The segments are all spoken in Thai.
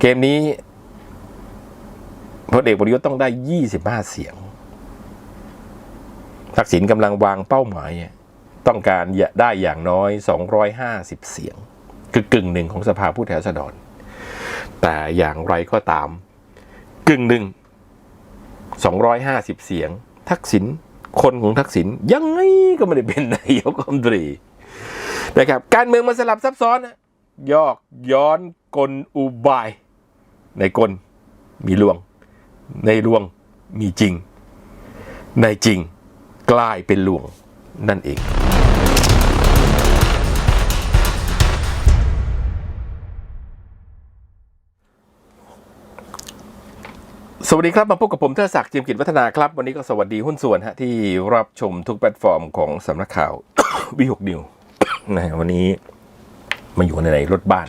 เกมนี้พลเอกประยุทธ์ต้องได้ 25 เสียง ทักษิณกำลังวางเป้าหมาย ต้องการได้อย่างน้อย 250 เสียง คือกึ่งหนึ่งของสภาผู้แทนราษฎร แต่อย่างไรก็ตาม กึ่งหนึ่ง 250 เสียง ทักษิณคนของทักษิณยังไงก็ไม่ได้เป็นนายกรัฐมนตรีนะครับ การเมืองมันสลับซับซ้อนยอกย้อนกลอุบาย ในกลมีลวง ในลวงมีจริง ในจริงกลายเป็นลวงนั่นเองสวัสดีครับ มาพบกับผมเทอศักดิ์จียมกิจวัฒนาครับ วันนี้ก็สวัสดีหุ้นส่วนฮะที่รับชมทุกแพลตฟอร์มของสำนักข่าววิหกนิวนะฮะวันนี้มาอยู่ในรถบ้าน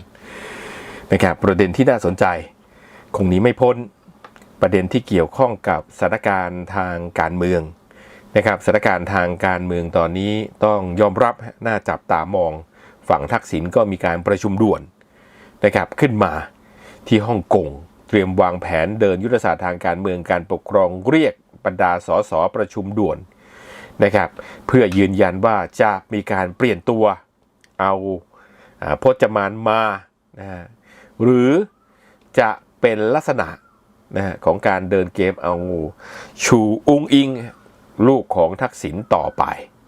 นะครับประเด็นที่น่าสนใจ คงหนีไม่พ้นประเด็นที่เกี่ยวข้องกับสถานการณ์ทางการเมืองนะครับสถานการณ์ทางการเมืองตอนนี้ต้องยอมรับน่าจับตามอง ฝั่งทักษิณก็มีการประชุมด่วนนะครับขึ้นมาที่ฮ่องกงเตรียมวางแผนเดินยุทธศาสตร์ทางการเมืองการปกครองเรียกบรรดาสสประชุมด่วนนะครับ เพื่อยืนยันว่าจะมีการเปลี่ยนตัวเอาอ่าพจมานมานะหรือจะ เป็นลักษณะนะฮะของการเดินเกมเอางู ชูอุงอิง ลูกของทักษิณต่อไป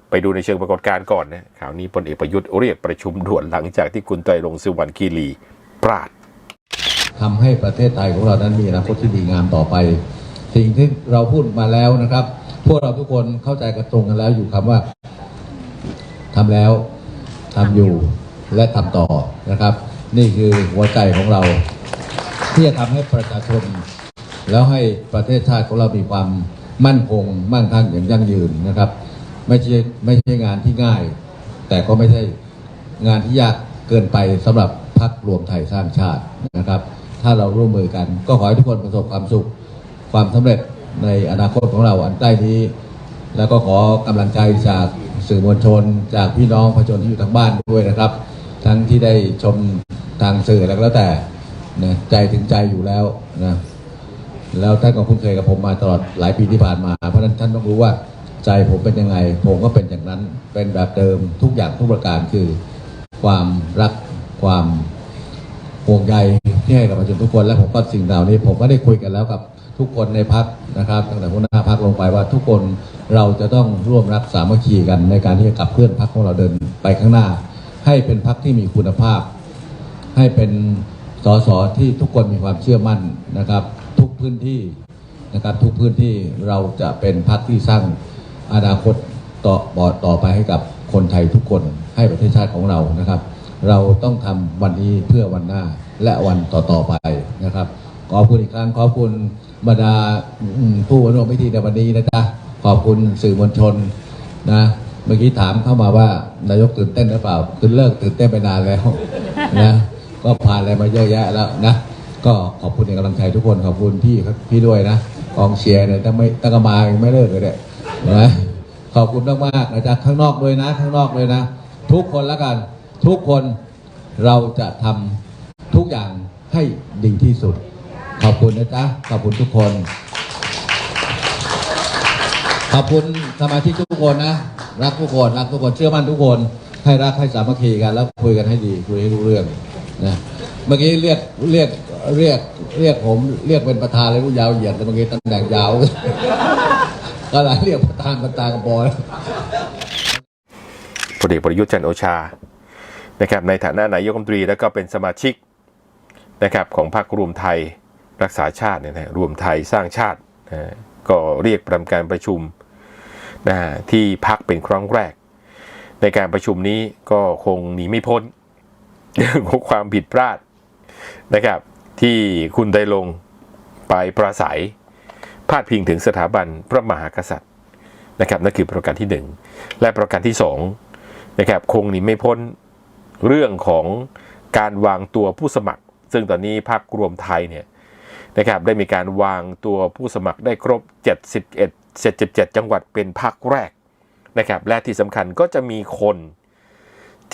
ไปดูในเชิงปรากฏการณ์ก่อนนะข่าวนี้พลเอกประยุทธ์เรียกประชุมด่วนหลังจากที่คุณไตรรงสุวรรณคีรีพลาดทำให้ประเทศไทยของเรานั้นมีอนาคตที่ดีงามต่อไป สิ่งที่เราพูดมาแล้วนะครับ พวกเราทุกคนเข้าใจกันตรงกันแล้วอยู่คำว่าทำแล้วทำอยู่และทำต่อนะครับ นี่คือหัวใจของเรา ที่จะทำให้ประชาชน แล้วให้ประเทศชาติของเรามีความมั่นคง มั่งคั่งอย่างยั่งยืนนะครับ ไม่ใช่ไม่ใช่งานที่ง่าย แต่ก็ไม่ใช่งานที่ยากเกินไปสำหรับพรรครวมไทยสร้างชาตินะครับ ถ้าเราร่วมมือกัน ก็ขอให้ทุกคนประสบความสุขความสำเร็จในอนาคตของเราอันใกล้นี้ แล้วก็ขอกำลังใจจากสื่อมวลชน จากพี่น้องประชาชนที่อยู่ทางบ้านด้วยนะครับ ทั้งที่ได้ชมทางสื่อแล้วก็แล้วแต่ นะใจถึงใจอยู่แล้วนะแล้วท่านก็คุ้นเคยกับผมมาตลอดหลายปีที่ผ่านมา เพราะฉะนั้นท่านต้องรู้ว่าใจผมเป็นยังไง ผมก็เป็นอย่างนั้นเป็นแบบเดิมทุกอย่างทุกประการคือ ความรักความห่วงใยที่ให้กับประชาชนทุกคนและผมก็สิ่งเหล่านี้ ผมก็ได้คุยกันแล้วกับทุกคนในพักนะครับ ตั้งแต่หัวหน้าพักลงไปว่าทุกคนเราจะต้องร่วมรักสามัคคีกันในการที่จะขับเคลื่อนพักของเราเดินไปข้างหน้า ให้เป็นพักที่มีคุณภาพ ให้เป็น สสที่ทุกคนมีความเชื่อมั่นนะครับ ทุกพื้นที่นะครับทุกพื้นที่เราจะเป็นพรรคที่สร้างอนาคตต่อบอต่อไปให้กับคนไทยทุกคนให้ประเทศชาติของเรานะครับ เราต้องทำวันนี้เพื่อวันหน้าและวันต่อๆไปนะครับ ขอบคุณอีกครั้งขอบคุณบรรดาผู้ร่วมพิธีในวันนี้นะจ๊ะขอบคุณสื่อมวลชนนะเมื่อกี้ถามเข้ามาว่านายกตื่นเต้นหรือเปล่าคือเลิกตื่นเต้นไปนานแล้วนะ ก็ผ่านอะไรมาเยอะแยะแล้วนะ ก็ขอบคุณในกำลังใจทุกคนขอบคุณพี่ครับพี่ด้วยนะกองเชียร์เนี่ยตั้งไม่ตั้งมาไม่เลิกเลยเนี่ยนะขอบคุณมากๆนะจ๊ะข้างนอกด้วยนะ ข้างนอกด้วยนะ ทุกคนแล้วกัน ทุกคนเราจะทำทุกอย่างให้ดีที่สุด ขอบคุณนะจ๊ะขอบคุณทุกคน ขอบคุณสมาชิกทุกคนนะรักทุกคนรักทุกคนเชื่อมั่นทุกคนให้รักให้สามัคคีกันแล้วคุยกันให้ดีคุยให้รู้เรื่อง นะเมื่อกี้เรียกเรียกเรียกเรียกผม เรียกเป็นประธานเลยผู้ยาวเหยียดแต่เมื่อกี้ตำแหน่งยาวก็เลยเรียกประธานประธานกบอยพลเอกประยุทธ์จันโอชานะครับในฐานะนายกรัฐมนตรีแล้วก็เป็นสมาชิกนะครับของพรรครวมไทยรักษาชาติเนี่ยนะรวมไทยสร้างชาตินะก็เรียกประการประชุมนะที่พักเป็นครั้งแรก ในการประชุมนี้ก็คงหนีไม่พ้น เรื่องของความผิดพลาดนะครับ ที่คุณได้ลงไปประสัยพาดพิงถึงสถาบันพระมหากษัตริย์นะครับนั่นคือประการที่หนึ่งและประการที่สองนะครับคงหนีไม่พ้นเรื่องของการวางตัวผู้สมัคร ซึ่งตอนนี้พรรครวมไทยเนี่ยนะครับได้มีการวางตัวผู้สมัครได้ครบ 71 77 จังหวัดเป็นพรรคแรกนะครับและที่สำคัญก็จะมีคน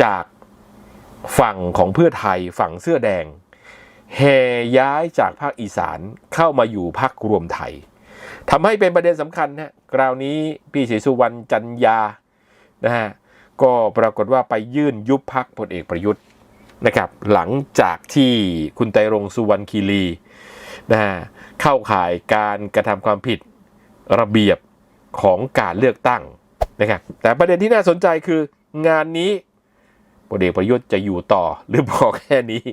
จาก ฝั่งของเพื่อไทยฝั่งเสื้อแดงแห่ย้ายจากภาคอีสานเข้ามาอยู่ภาครวมไทยทำให้เป็นประเด็นสำคัญนะคราวนี้พี่ศรีสุวรรณจันยานะฮะก็ปรากฏว่าไปยื่นยุบพักพลเอกประยุทธ์นะครับหลังจากที่คุณไตรงสุวรรณคีรีนะฮะเข้าข่ายการกระทำความผิดระเบียบของการเลือกตั้งนะครับแต่ประเด็นที่น่าสนใจคืองานนี้ พลเอกประยุทธ์จะอยู่ต่อหรือพอแค่นี้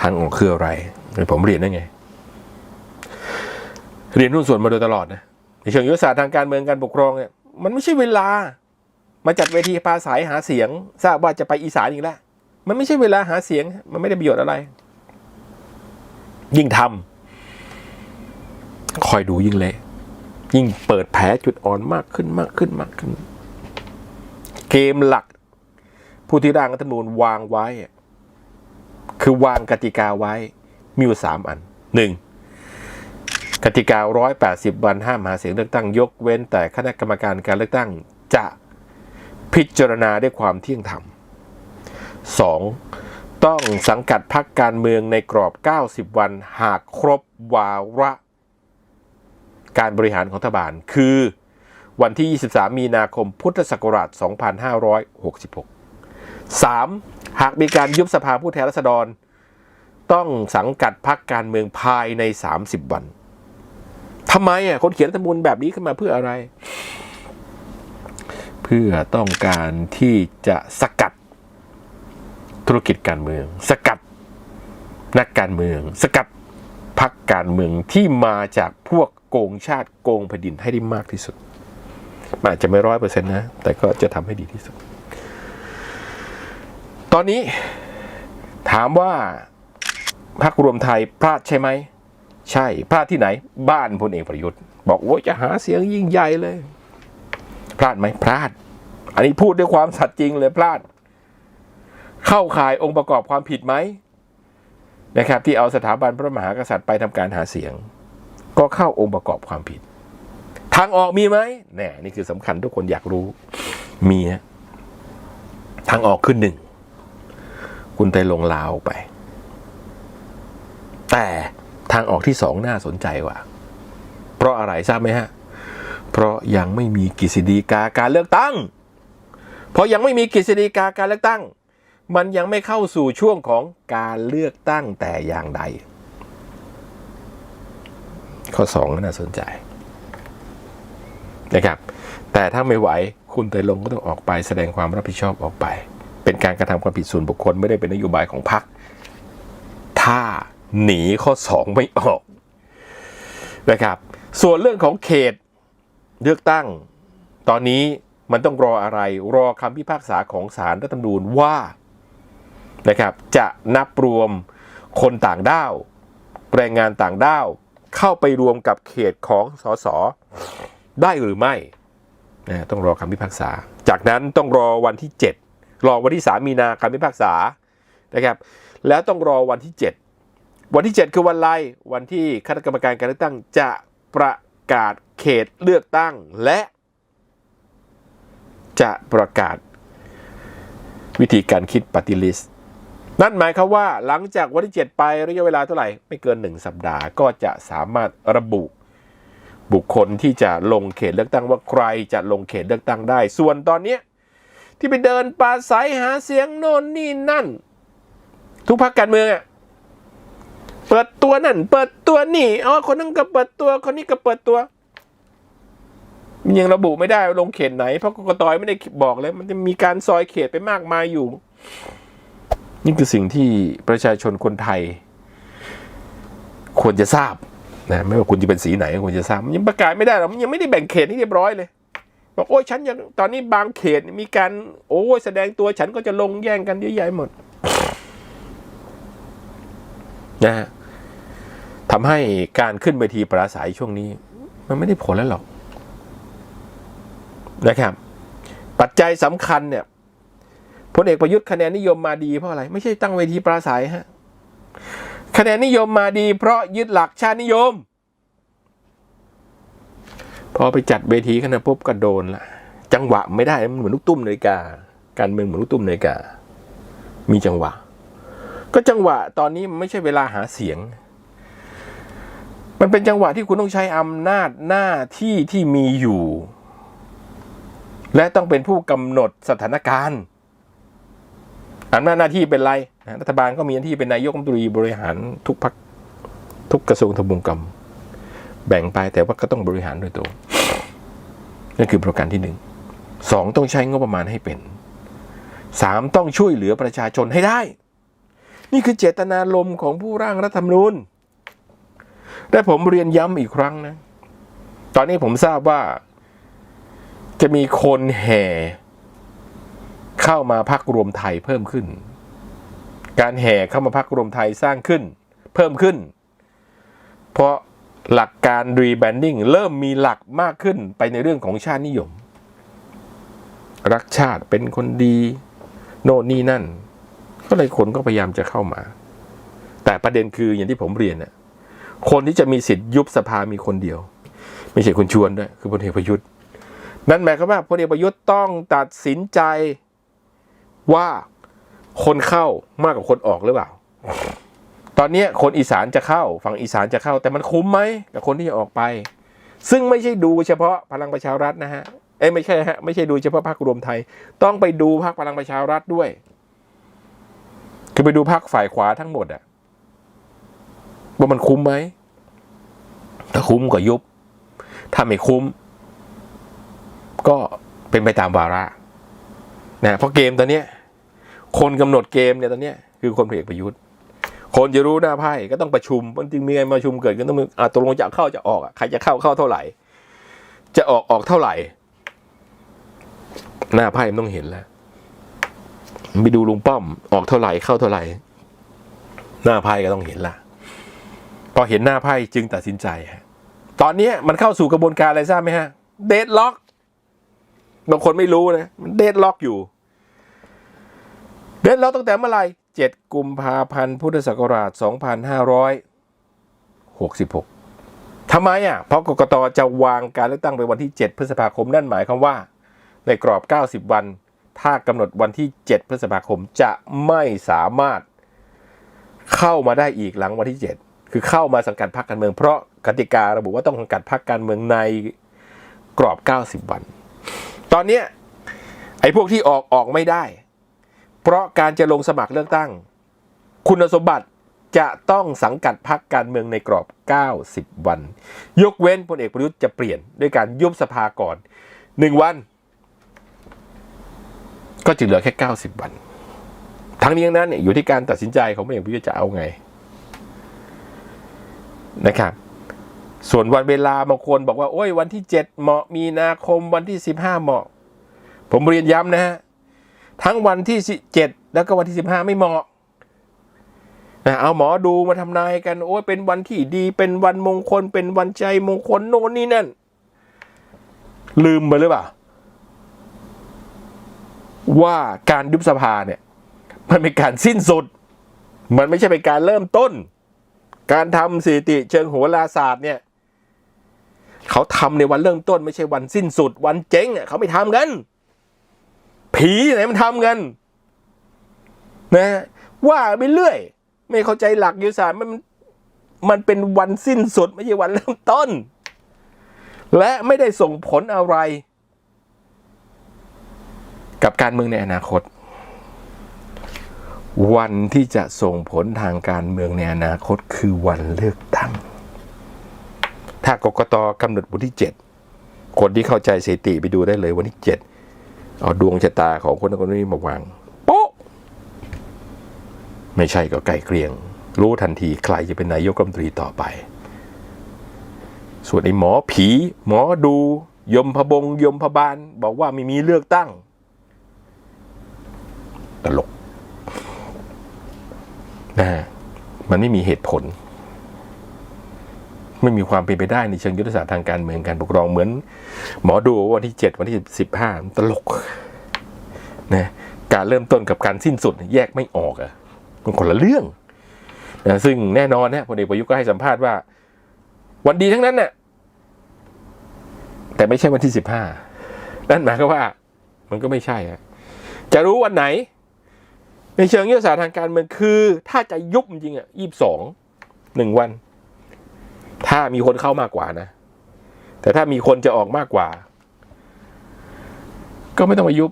ทางออกคืออะไรผมเรียนได้ไง เรียนหุ้นส่วนมาโดยตลอดนะในเชิงยุทธศาสตร์ทางการเมืองการปกครองเนี่ยมันไม่ใช่เวลา มาจัดเวทีปาศัยหาเสียง ทราบว่าจะไปอีสานอีกแล้วมันไม่ใช่เวลาหาเสียง มันไม่ได้ประโยชน์อะไร ยิ่งทำคอยดูยิ่งเละยิ่งเปิดแผลจุดอ่อนมากขึ้นมากขึ้นมากขึ้น เกมหลัก ผู้ที่ร่างรัฐธรรมนูญวางไว้ คือวางกติกาไว้มีอยู่สามอันหนึ่งกติกา 180 วันห้ามหาเสียงเลือกตั้งยกเว้น แต่คณะกรรมการการเลือกตั้งจะพิจารณาด้วยความเที่ยงธรรม 2. ต้องสังกัดพักการเมืองในกรอบ 90 วันหากครบวาระการบริหารของรัฐบาล คือวันที่ 23 มีนาคมพุทธศักราช 2566 3. หากมีการยุบสภาผู้แทนราษฎร ต้องสังกัดพักการเมืองภายใน 30 วันทำไมอะคนเขียนรัฐมนูญแบบนี้ขึ้นมาเพื่ออะไร เพื่อต้องการที่จะสกัดธุรกิจการเมือง สกัดนักการเมือง สกัดพักการเมืองที่มาจากพวกโกงชาติโกงแผ่นดินให้ได้มากที่สุดอาจจะไม่ร้อยเปอร์เซ็นต์นะ แต่ก็จะทำให้ดีที่สุด ตอนนี้ถามว่าพักรวมไทยพลาดใช่ไหม ใช่พลาดที่ไหน บ้านพลเอกประยุทธ์ บอกโอ้จะหาเสียงยิ่งใหญ่เลย พลาดไหมพลาด อันนี้พูดด้วยความสัตย์จริงเลยพลาด เข้าข่ายองค์ประกอบความผิดไหมนะครับ ที่เอาสถาบันพระมหากษัตริย์ไปทำการหาเสียง ก็เข้าองค์ประกอบความผิด ทางออกมีไหมแน่นี่คือสำคัญทุกคนอยากรู้มีฮะทางออกขึ้นหนึ่ง คุณไตรลงลาวไป แต่ทางออกที่สองน่าสนใจกว่าเพราะอะไรทราบไหมฮะ เพราะยังไม่มีกฤษฎีกาการเลือกตั้ง เพราะยังไม่มีกฤษฎีกาการเลือกตั้ง มันยังไม่เข้าสู่ช่วงของการเลือกตั้งแต่อย่างใด ข้อสองน่าสนใจนะครับ แต่ถ้าไม่ไหวคุณไตรลงก็ต้องออกไปแสดงความรับผิดชอบออกไป เป็นการกระทำความผิดส่วนบุคคลไม่ได้เป็นนโยบายของพรรคถ้าหนีข้อสองไม่ออกนะครับ ส่วนเรื่องของเขตเลือกตั้ง ตอนนี้มันต้องรออะไร รอคำพิพากษาของศาลรัฐธรรมนูญว่านะครับจะนับรวมคนต่างด้าว แรงงานต่างด้าว เข้าไปรวมกับเขตของสสได้หรือไม่นะต้องรอคำพิพากษา จากนั้นต้องรอวันที่ 7 รอวันที่ 3 มีนาคำพิพากษานะครับแล้วต้องรอวันที่ 7 วันที่ 7 คือวันไรวันที่คณะกรรมการการเลือกตั้งจะประกาศเขตเลือกตั้งและ จะประกาศ วิธีการคิดปฏิลิสนั่นหมายความว่าหลังจากวันที่ 7 ไประยะเวลาเท่าไหร่ ไม่เกิน 1 สัปดาห์ก็จะสามารถระบุบุคคลที่จะลงเขตเลือกตั้งว่าใครจะลงเขตเลือกตั้งได้ ส่วนตอนนี้ ที่ไปเดินปราศัยหาเสียงโน่นนี่นั่น ทุกพรรคการเมืองอะเปิดตัวนั่น เปิดตัวนี่อ๋อคนนั้นก็เปิดตัวคนนี้ก็เปิดตัว มันยังระบุไม่ได้ว่าลงเขตไหน เพราะกกตไม่ได้บอกเลย มันจะมีการซอยเขตไปมากมายอยู่ นี่คือสิ่งที่ประชาชนคนไทย ควรจะทราบนะไม่ว่าคุณจะเป็นสีไหนควรจะทราบมันยังประกาศไม่ได้หรอกมันยังไม่ได้แบ่งเขตให้เรียบร้อยเลย บอกโอ้ยฉันยังตอนนี้บางเขตมีการ โอ้ยแสดงตัวฉันก็จะลงแย่งกันเยอะแยะหมดนะฮะทำให้การขึ้นเวทีปราศัยช่วงนี้ มันไม่ได้ผลแล้วหรอกนะครับ ปัจจัยสำคัญเนี่ยพลเอกประยุทธ์คะแนนนิยมมาดีเพราะอะไร ไม่ใช่ตั้งเวทีปราศัยฮะคะแนนนิยมมาดีเพราะยึดหลักชาตินิยม พอไปจัดเวทีขนาดปุ๊บก็โดนละจังหวะไม่ได้มันเหมือนลูกตุ้มนาฬิกา การเมืองเหมือนลูกตุ้มนาฬิกา มีจังหวะ ก็จังหวะตอนนี้มันไม่ใช่เวลาหาเสียง มันเป็นจังหวะที่คุณต้องใช้อำนาจหน้าที่ที่มีอยู่ และต้องเป็นผู้กำหนดสถานการณ์อำนาจหน้าที่เป็นไรรัฐบาลก็มีหน้าที่เป็นนายกรัฐมนตรีบริหารทุกพักทุกกระทรวงทบวงกรรม แบ่งไปแต่ว่าก็ต้องบริหารโดยตรงนั่นคือประการที่หนึ่งสองต้องใช้งบประมาณให้เป็นสามต้องช่วยเหลือประชาชนให้ได้ นี่คือเจตนารมณ์ของผู้ร่างรัฐธรรมนูญและผมเรียนย้ำอีกครั้งนะ ตอนนี้ผมทราบว่า จะมีคนแห่ เข้ามาพักรวมไทยเพิ่มขึ้น การแห่เข้ามาพักรวมไทยสร้างขึ้น เพิ่มขึ้น เพราะ หลักการรีแบนดิ้งเริ่มมีหลักมากขึ้นไปในเรื่องของชาตินิยม รักชาติเป็นคนดี โน่นนี่นั่น ก็เลยคนก็พยายามจะเข้ามา แต่ประเด็นคืออย่างที่ผมเรียนน่ะคนที่จะมีสิทธิ์ยุบสภามีคนเดียว ไม่ใช่คุณชวนด้วย คือพลเอกประยุทธ์ นั่นหมายความว่าพลเอกประยุทธ์ต้องตัดสินใจว่าคนเข้ามากกว่าคนออกหรือเปล่า ตอนนี้คนอีสานจะเข้าฝั่งอีสานจะเข้า แต่มันคุ้มไหมกับคนที่จะออกไป ซึ่งไม่ใช่ดูเฉพาะพลังประชารัฐนะฮะเอ้ไม่ใช่ฮะไม่ใช่ดูเฉพาะพรรครวมไทย ต้องไปดูพรรคพลังประชารัฐด้วย คือไปดูพรรคฝ่ายขวาทั้งหมดอะว่ามันคุ้มไหมถ้าคุ้มก็ยุบถ้าไม่คุ้ม ก็เป็นไปตามวาระนะเพราะเกมตอนนี้คนกำหนดเกมเนี่ยตอนนี้คือคนพลเอกประยุทธ์ คนจะรู้หน้าไพ่ก็ต้องประชุม มันจึงมีไงมาประชุมเกิดก็ต้องมีอะตกลงจะเข้าจะออกอะใครจะเข้าเข้าเท่าไหร่ จะออกออกเท่าไหร่ หน้าไพ่มันต้องเห็นแล้วไปดูลุงป้อม ออกเท่าไหร่เข้าเท่าไหร่ หน้าไพ่ก็ต้องเห็นละพอเห็นหน้าไพ่จึงตัดสินใจฮะตอนนี้มันเข้าสู่กระบวนการอะไรทราบไหมฮะ เดดล็อกบางคนไม่รู้นะมันเดดล็อกอยู่ เดดล็อกตั้งแต่เมื่อไหร่ 7 กุมภาพันธ์ พุทธศักราช 2566ทำไมอะ เพราะกกตจะวางการเลือกตั้งไปวันที่ 7 พฤษภาคมนั่นหมายความว่า ในกรอบ 90 วัน ถ้ากำหนดวันที่ 7 พฤษภาคมจะไม่สามารถเข้ามาได้อีกหลังวันที่ 7 คือเข้ามาสังกัดพรรคการเมืองเพราะกติการะบุว่าต้องสังกัดพรรคการเมืองในกรอบ 90 วัน ตอนเนี้ยไอ้พวกที่ออกออกไม่ได้ เพราะการจะลงสมัครเลือกตั้ง คุณสมบัติจะต้องสังกัดพรรคการเมืองในกรอบ 90 วัน ยกเว้นพลเอกประยุทธ์จะเปลี่ยนด้วยการยุบสภาก่อน 1 วัน ก็จะเหลือแค่ 90 วัน ทั้งนี้ทั้งนั้นเนี่ยอยู่ที่การตัดสินใจของพลเอกประยุทธ์จะเอาไงนะครับส่วนวันเวลาบางคนบอกว่า โอ้ยวันที่ 7 เหมาะมีนาคมวันที่ 15 เหมาะ ผมเรียนย้ำนะฮะ ทั้งวันที่ 7 แล้วก็วันที่ 15 ไม่เหมาะนะเอาหมอดูมาทำนายกันโอ้ยเป็นวันที่ดีเป็นวันมงคล เป็นวันใจมงคลโน่นนี่นั่น ลืมไปหรือเปล่า ว่าการยุบสภาเนี่ย มันเป็นการสิ้นสุด มันไม่ใช่เป็นการเริ่มต้น การทำสถิติเชิงโหราศาสตร์เนี่ย เขาทำในวันเริ่มต้น ไม่ใช่วันสิ้นสุด วันเจ๊งอะเขาไม่ทำกัน ผีไหนมันทำกัน นะว่าไปเรื่อย ไม่เข้าใจหลักยุทธศาสตร์มันมันเป็นวันสิ้นสุดไม่ใช่วันเริ่มต้น และไม่ได้ส่งผลอะไร กับการเมืองในอนาคต วันที่จะส่งผลทางการเมืองในอนาคตคือวันเลือกตั้ง ถ้ากกตกำหนดวันที่ 7 คนที่เข้าใจสถิติไปดูได้เลยวันที่ 7 เอาดวงชะตาของคนคนนี้มาวางโป๊ะไม่ใช่ก็ไกลเกลียง รู้ทันทีใครจะเป็นนายกรัฐมนตรีต่อไป ส่วนไอ้หมอผี หมอดู ยมพบง ยมพบาลบอกว่าไม่มีเลือกตั้ง ตลกนะฮะมันไม่มีเหตุผล ไม่มีความเป็นไปได้ในเชิงยุทธศาสตร์ทางการเมืองการปกครองเหมือน หมอดูวันที่เจ็ดวันที่สิบห้าตลกนะการเริ่มต้นกับการสิ้นสุดแยกไม่ออกอะมันคนละเรื่องนะซึ่งแน่นอนนะพลเอกประยุทธ์ก็ให้สัมภาษณ์ว่า วันดีทั้งนั้นน่ะแต่ไม่ใช่วันที่สิบห้านั่นหมายความว่า มันก็ไม่ใช่อะจะรู้วันไหน ในเชิงยุทธศาสตร์ทางการเมืองคือ ถ้าจะยุบจริงอะยี่สิบสองหนึ่งวัน ถ้ามีคนเข้ามากกว่านะ แต่ถ้ามีคนจะออกมากกว่า ก็ไม่ต้องมายุบ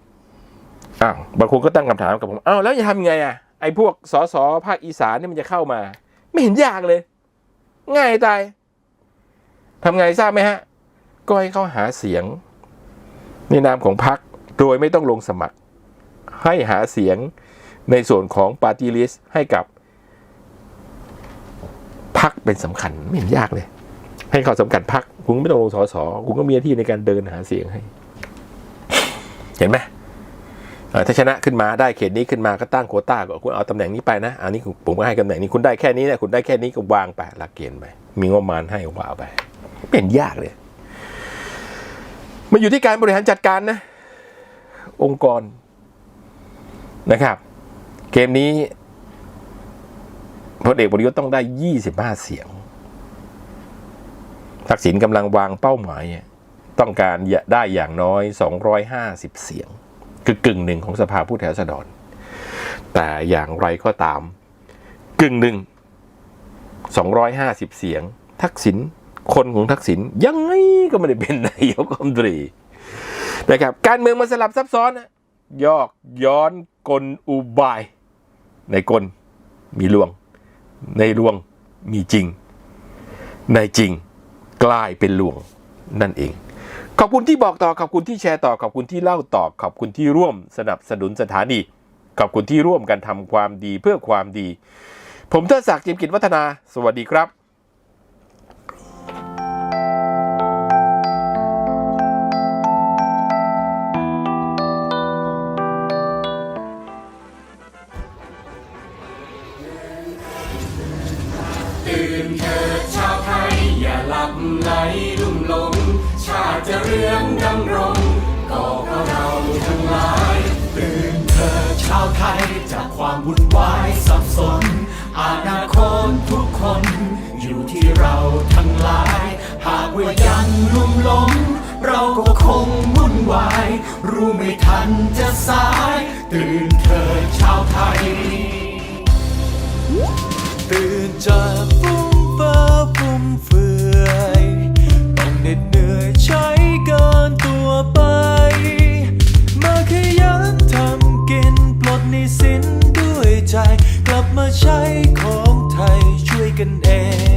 อ้าวบางคนก็ตั้งคำถามกับผมอ้าวแล้วจะทำยังไงอะไอ้พวกสสภาคอีสานนี่มันจะเข้ามา ไม่เห็นยากเลย ง่ายตายทำไงทราบไหมฮะ ก็ให้เขาหาเสียง ในนามของพรรคโดยไม่ต้องลงสมัคร ให้หาเสียงในส่วนของปาร์ตี้ลิสต์ให้กับ พรรคเป็นสำคัญไม่เห็นยากเลย ให้เขาสำคัญพรรคคุณไม่ต้องลงสอสอคุณก็มีหน้าที่ในการเดินหาเสียงให้ เห็นไหมถ้าชนะขึ้นมาได้เขตนี้ขึ้นมาก็ตั้งโควต้าก็คุณเอาตำแหน่งนี้ไปนะอันนี้ผมก็ให้ตำแหน่งนี้คุณได้แค่นี้นี่ยคุณได้แค่นี้ก็วางไปหลักเกณฑ์ไปมีงบประมาณให้ว่าไปไม่เห็นยากเลยมันอยู่ที่การบริหารจัดการนะ องค์กรนะครับ เกมนี้ พลเอกประยุทธ์ต้องได้25เสียง ทักษิณกำลังวางเป้าหมาย ต้องการได้อย่างน้อย250เสียง คือกึ่งหนึ่งของสภาผู้แทนราษฎร แต่อย่างไรก็ตาม กึ่งหนึ่ง250เสียง ทักษิณคนของทักษิณยังไงก็ไม่ได้เป็นนายกรัฐมนตรีนะครับการเมืองมันสลับซับซ้อนนะยอกย้อนกลอุบาย ในกลมีลวง ในลวงมีจริง ในจริงกลายเป็นลวงนั่นเอง ขอบคุณที่บอกต่อ ขอบคุณที่แชร์ต่อ ขอบคุณที่เล่าต่อ ขอบคุณที่ร่วมสนับสนุนสถานี ขอบคุณที่ร่วมกันทำความดีเพื่อความดี ผมเทิดศักดิ์จิมกิจวัฒนา สวัสดีครับ วุ่นวายสับสน อนาคตทุกคน อยู่ที่เราทั้งหลาย หากว่ายังลุ่มหลงเราก็คงวุ่นวาย รู้ไม่ทันจะสาย ตื่นเถิดชาวไทย ตื่นจากฟุ้งเฟ้อฟุ่มเฟือยต้องเหน็ดเหนื่อยใช้ ใจ กลับมาใช้ของไทยช่วยกันเอง